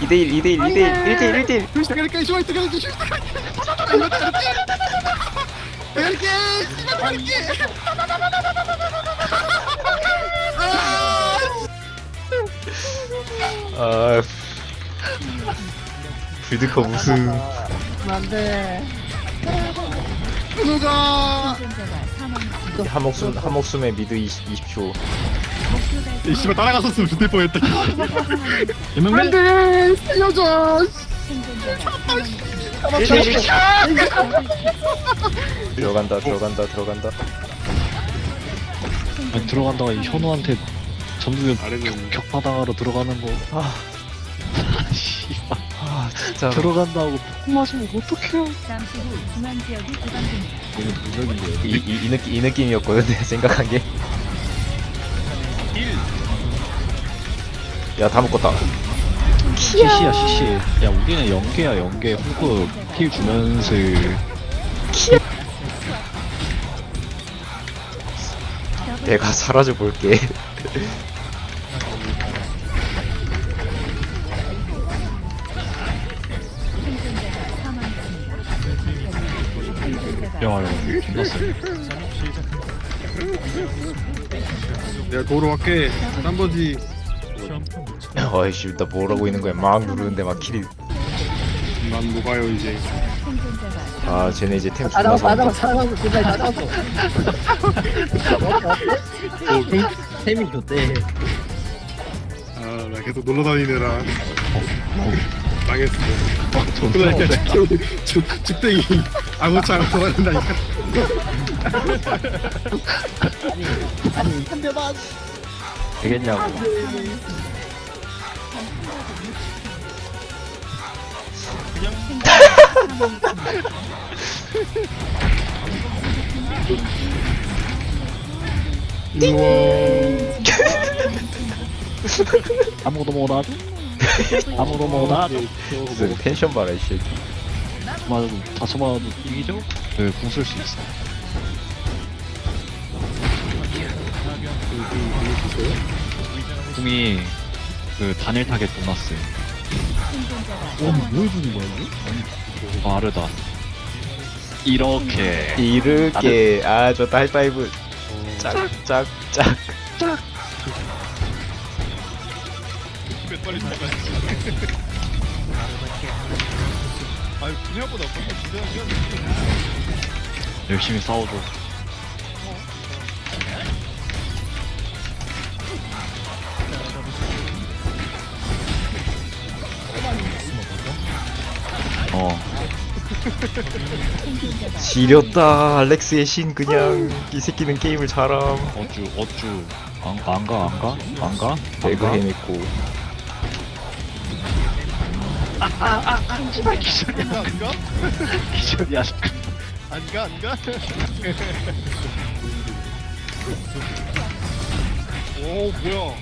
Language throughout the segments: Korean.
2대1 2대1 2대1 1대1 1대1 조시 갈게 조시 갈게 조시 갈게 갈게 갈게 아 빌드컵 우승 안돼. 누가? 한 목숨 한 목숨에 미드 20, 20초 이 씨발 따라갔었으면 죽을 뻔했다 안돼 살려줘 들어간다 들어간다 들어간다 아니, 들어간다가 이 현우한테 전부 아래는 격파당하러 들어가는 거. 아, 씨발. 아 진짜 들어간다고 폭 맞으면 어떡해요. 잠시 후 중앙 지역이 개방됩니다. 이, 이, 이, 느낌, 이 느낌이었거든 내가 생각한 게 야 다 묶었다 CC야, CC. 야, 우리는 연계야, 연계. 호그 힐 주면서. 내가 사라져 볼게 야, 야, 존나 세. 내가 도로 갈게 딴버지 어이씨 나 뭐라고 있는 거야? 막 누르는데 막 킬이. 난 녹아요 이제. 아 쟤네 이제 템다 존나 잡았어 다 산다 잡았어 다 잡았어 다 잡았어 어, 경... 템이 좋대. 아나 계속 놀러 다니느라 망했어. 존나 그날 세. 죽 죽댕이 아무렇지 않아 돌아간다니까. 아니 한대만 되겠냐고. 아무도 못 알아. 아무도 못 알아. 무슨 텐션 봐라 이 새끼 맞아도 다쳐 맞아도 이기죠? 네, 궁쓸 수 있어. 궁이 그 단일 타겟 보너스. 어, 뭐 해주는 거야, 이거? 빠르다. 이렇게. 이렇게 아 좋다 하이파이브 짝짝짝 빨리 도망가 아니 생각보다 진짜 시간 열심히 싸워줘. 지렸다 알렉스의 신 그냥 이 새끼는 게임을 잘함 어쭈, 어쭈. 안, 안 가, 안 가? 안 가? 배그 안 가? 해냈고 안가 안가? 기절이야. 안가 안 가? 오 뭐야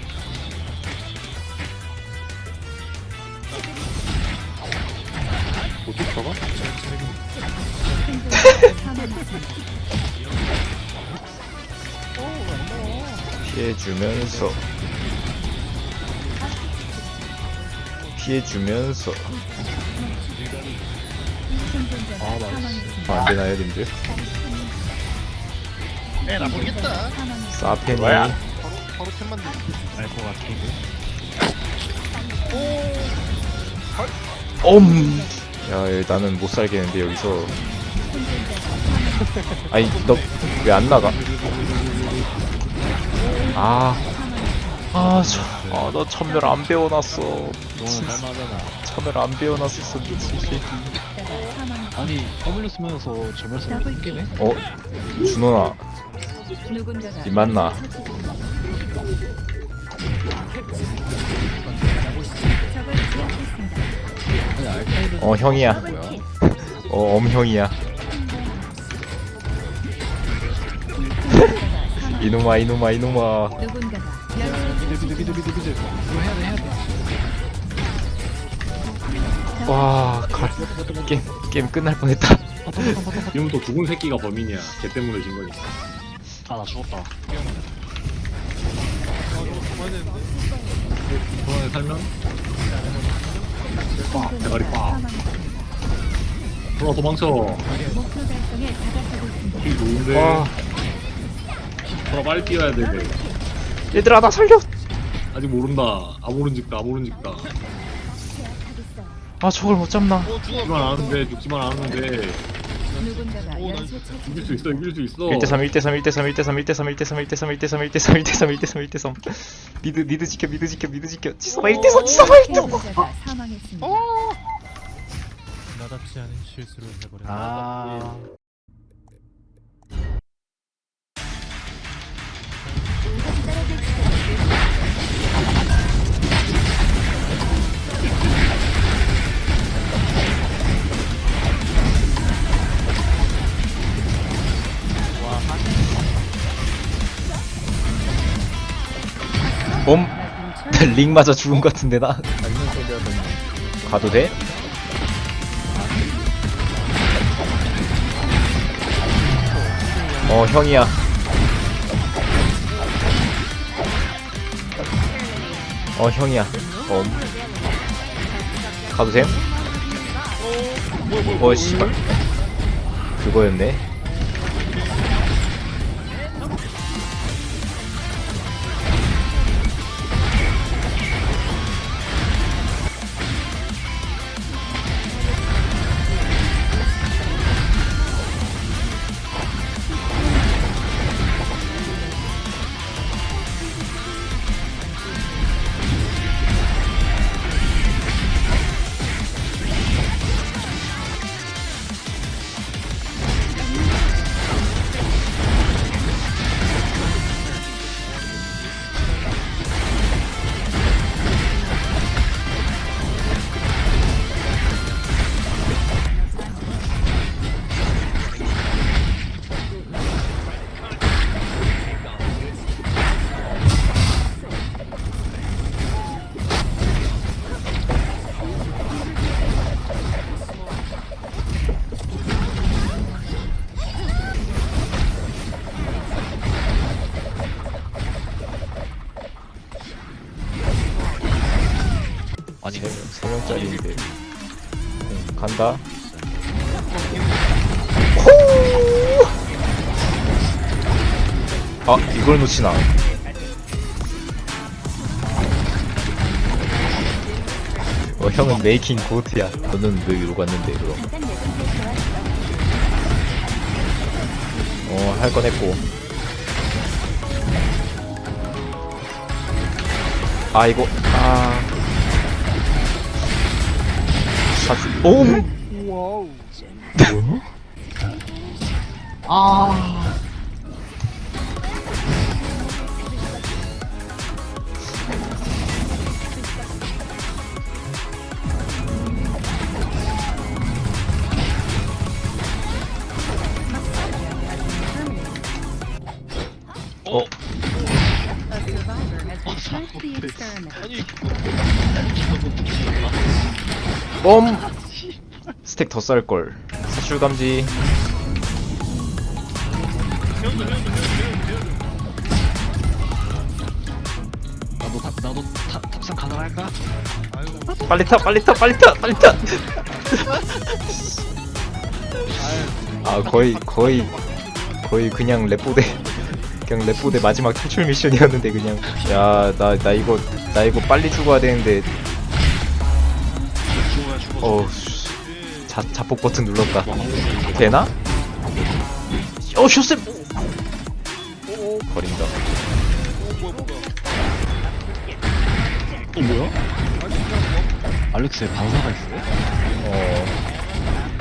잡아? 사망했습니다. 피해주면서 피해주면서 아, 나 사망했습니다. 아, 안되나요 님들? 에나 모르겠다. 사펜이 바로 바로 템 만들 알것 같아. 엄! 야 야, 나는 못 살겠는데 여기서 아니 너 왜 안 나가? 아, 아, 저, 아, 나 천멸 안 배워놨어. 너는 할만하잖아. 천멸 안 배워놨었어, 미친 새끼. 아니, W 쓰면서 점멸 쓰면 게임해? 어, 준호나, 누군가가 이 맞나? 어, 형이야. 어, 엄형이야. 이놈아, 이놈아, 이놈아. 와, 갈, 게임, 게임 끝날 뻔했다. 이러면 또 죽은 새끼가 범인이야. 걔 때문에 진 거니까. 아, 나 죽었다. 그만에 살면 대가리 빡. 돌아 도망쳐. 목표 달성에 다가서고 있습니다. 이 좋은데. 와 돌아 빨리 뛰어야 돼. 얘들아 나 살려 아직 모른다. 아 모른 직다. 아 모른 직다. 아 저걸 못 잡나 죽지만 않았는데 죽지만 않았는데 누군가가 연쇄 이길 처치 수 있어. 이길 수 있어. 1대3 1대3 1대3 1대3 1대3 1대3 1대3 1대3 1대3 1대3 1대3 1대3 미드 미드 지켜 미드 지켜 미드 지켜 지성아 1대3 지성아 1대3 생존자가 사망했습니다. 나답지 않은 실수를 해버렸다. 아. 몸링 맞아 죽은 것 같은데 나? 가도 돼? 어 형이야. 어 형이야. 어 가도 됨? 어 씨발. 그거였네 아니 세, 세 명짜리인데 응, 간다. 호! 아 이걸 놓치나. 어 형은 메이킹 고트야. 너는 왜 위로 갔는데 그럼 어할 건 했고. 아 이거. 아 아, 오! 와우. 뭐야? 아. 어? 아, 어, 아니 bom 스택 더 쌀걸 사출 감지 나도 탑- 나도 탑- 탑승 가능할까? 빨리 타 빨리 타 빨리 타 빨리 타. 아 거의 거의 거의 그냥 랩보대 그냥 랩보대 마지막 탈출 미션이었는데 그냥 야 나 나 이거 나 이거 빨리 죽어야 되는데 어 씨. 자 자폭 버튼 눌렀다 되나? 어 쇼셉 버린다 어 뭐야? 알렉스에 반사가 있어요? 어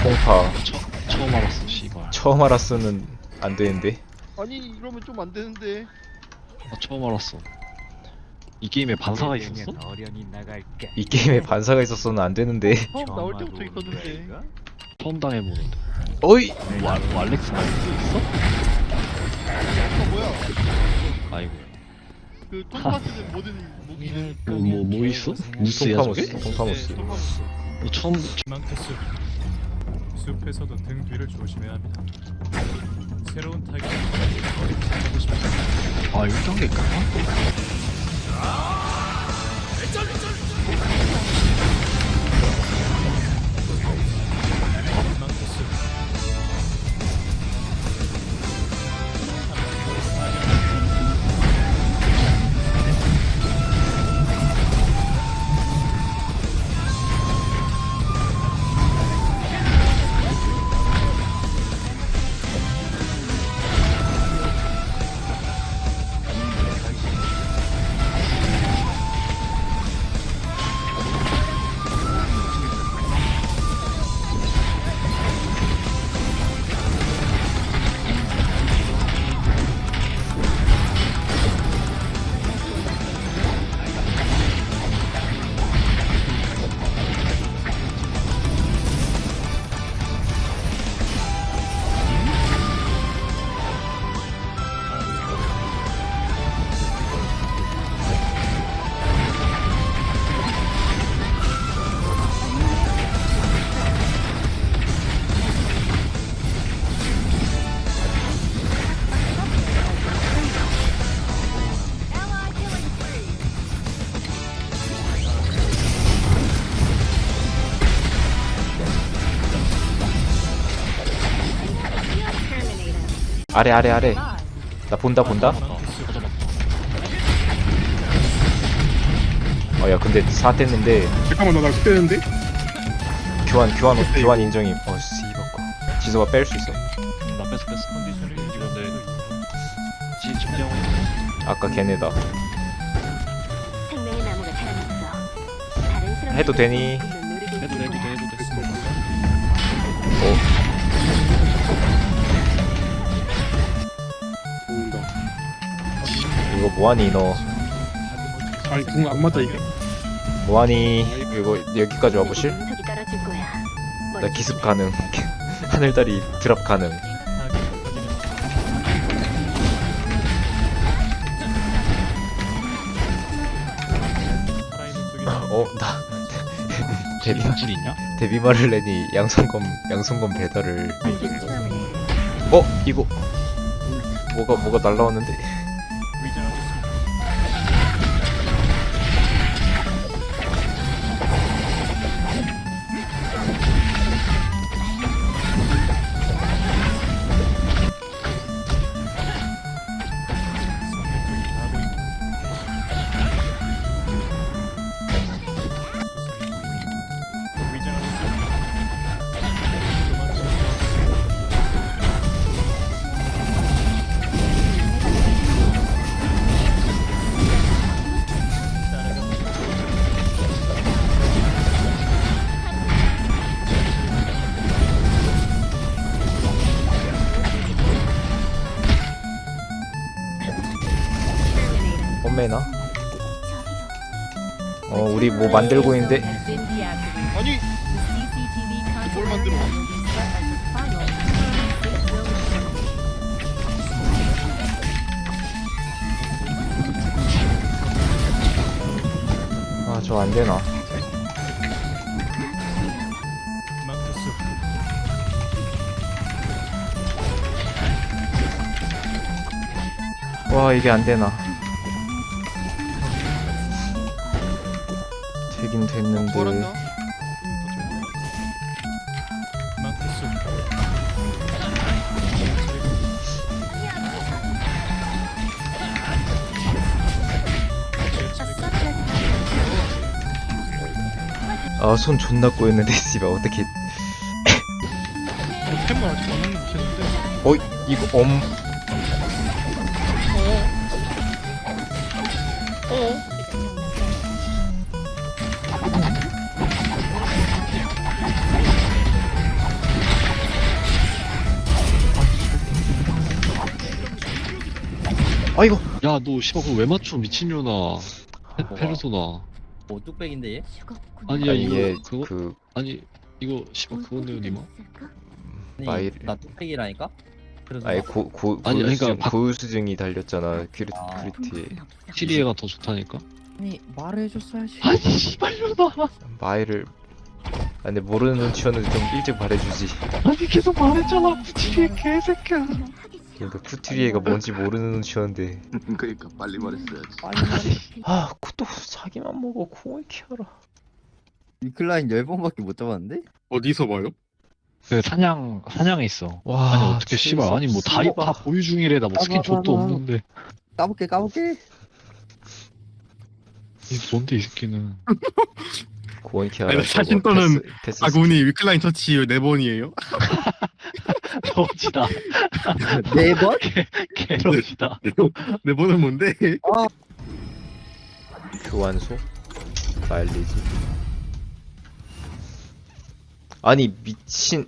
공파 처, 처음 알았어 씨발 처음 알았으면 안 되는데 아니 이러면 좀 안 되는데. 나 처음 알았어 이 게임에 반사가 있었어? 이 게임에 반사가 있었으면 안 되는데 처음 나올 때부터 있었는데. 처음 당해보는데 어이 와, 뭐 알렉스가 있어? 어 뭐야? 아이고 그 톰파스는 모든 무기는 뭐뭐 뭐 있어? 무스야 저게? 통파무스 네, 처음 희망의 숲. 숲에서도 등 뒤를 조심해야 합니다. 새로운 싶다. 아 이거 딴게 있 Oh! 아래 아래 아래. 나 본다 본다. 어야 근데 사했는데. 잠깐만 나나 그때는데? 교환 교환 교환 인정임. 어 씨발 지소가 뺄 수 있어. 나 뺐어 뺐어 컨디션을 이건데 유지하고 지 점령을 했어 아까 걔네다. 생명의 나무가 자라났어. 다른 사람 해도 되니? 해도 돼 해도 돼 해도 돼 이거 뭐하니 너. 아니 궁 안 맞아 이게? 뭐하니 이거 여기까지 와보실? 나 기습 가능. 하늘다리 드랍 가능. 쪽이 어나 데뷔 질이 있냐? 데뷔 마를렌이 양손검 양손검 배달을. 어 이거. 뭐가 뭐가 날라왔는데 엄매나 어 우리 뭐 만들고 있는데? 아니 뭘 만들어? 아 저 안되나? 와 이게 안되나 되긴 됐는데. 아 손 존나 꼬였는데 씨발 어떻게 아직 어 이거 엄 아이고. 야너 씨발 그거 왜 맞춰 미친년아. 페- 페르소나. 뭐 뚝배기인데 얘? 아니야 아니 이거 이게 그거 그 아니 이거 씨발 그건데요 니마 아니 마일- 나 뚝배기라니까? 그래서 아예 나- 고, 고, 아니, 그러니까 박- 고유수증이 달렸잖아 큐리, 아. 큐리티에 시리에가 더 좋다니까? 아니 말해줬어야지. 아니 씨발년아. 마이를 아 근데 모르는 눈치였는데 좀 일찍 말해주지. 아니 계속 말했잖아 시리에 개새끼야 그러니까 쿠티리에가 뭔지 모르는 눈치였는데. 그러니까 빨리 말했어야지. 빨리 말해 아 그것도 자기만 먹어. 공을 키워라. 위클라인 10번밖에 못 잡았는데? 어디서 봐요? 그 사냥 사냥에 있어. 와 아니 어떻게 씨발. 아니 뭐다다 보유 중이래 나뭐 스킨 족도. 없는데. 까볼게 까볼게. 이 뭔데 이 새끼는 고원 키워라. 아니, 사신 또는 아군이 위클라인 터치 네 번이에요? 러지다. 네 번? 개러지다. 네 번은 뭔데? 교환소? 마일리지? 아니 미친